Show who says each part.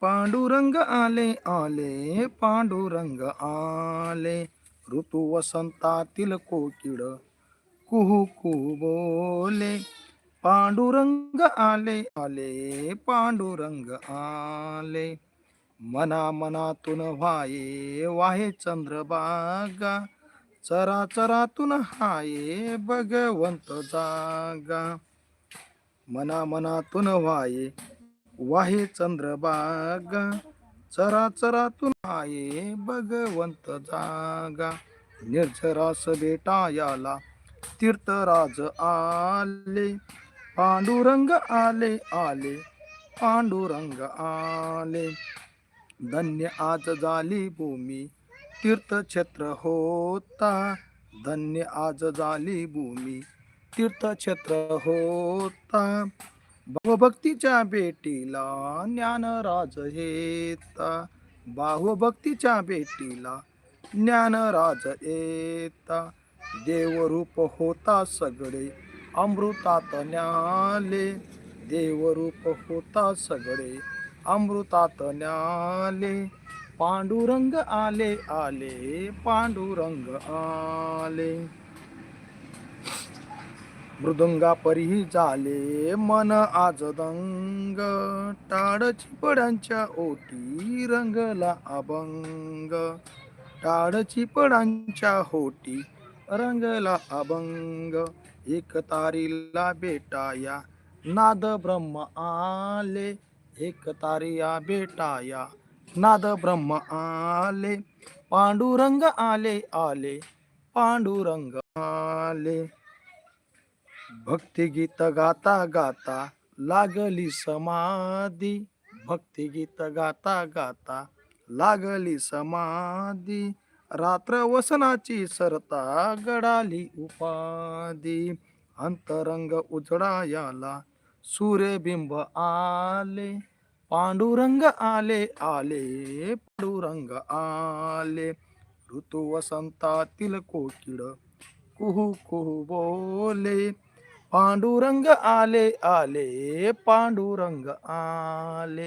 Speaker 1: पांडुरंग आले आले पांडुरंग आले. ऋतू वसंतातील कोकिळ कुहू कुहू बोले. पांडुरंग आले आले पांडुरंग आले. मना मनातून वाये वाहे चंद्रबागा चरा चरातून हाये भगवंत जागा. मना मनातून वाये वाहे चंद्रबाग चरा चरातून आहे भगवंत जागा. निर्झरास बेटायाला तीर्थराज आले पांडुरंग आले आले पांडुरंग आले. धन्य आज झाली भूमी तीर्थक्षेत्र होता. धन्य आज झाली भूमी तीर्थक्षेत्र होता. भावभक्तीच्या भेटीला ज्ञानराज येता. भावभक्तीच्या भेटीला ज्ञानराज येता. देवरूप होता सगळे अमृतात न्याले. देवरूप होता सगळे अमृतात न्याले. पांडुरंग आले आले पांडुरंग आले. मृदुंगा परीही झाले मन आज दंग. टाळ चिपडांच्या ओटी रंगला अभंग. टाळ चिपडांच्या होटी रंगला अभंग. एक तारीला बेटाया नाद ब्रह्म आले. एक तारिया बेटाया नाद ब्रह्म आले. पांडुरंग आले आले. पांडुरंग आले. भक्तिगीत गाता गाता लागली समाधी. भक्तिगीत गाता गाता लागली समाधी. रात्र वसनाची सरता गडाली उपाधी. अंतरंग उजडायाला सूर्यबिंब आले. पांडुरंग आले आले पांडुरंग आले. ऋतू वसंतातील कोकिळ कुहू कुहू बोले. पांडुरंग आले आले पांडुरंग आले.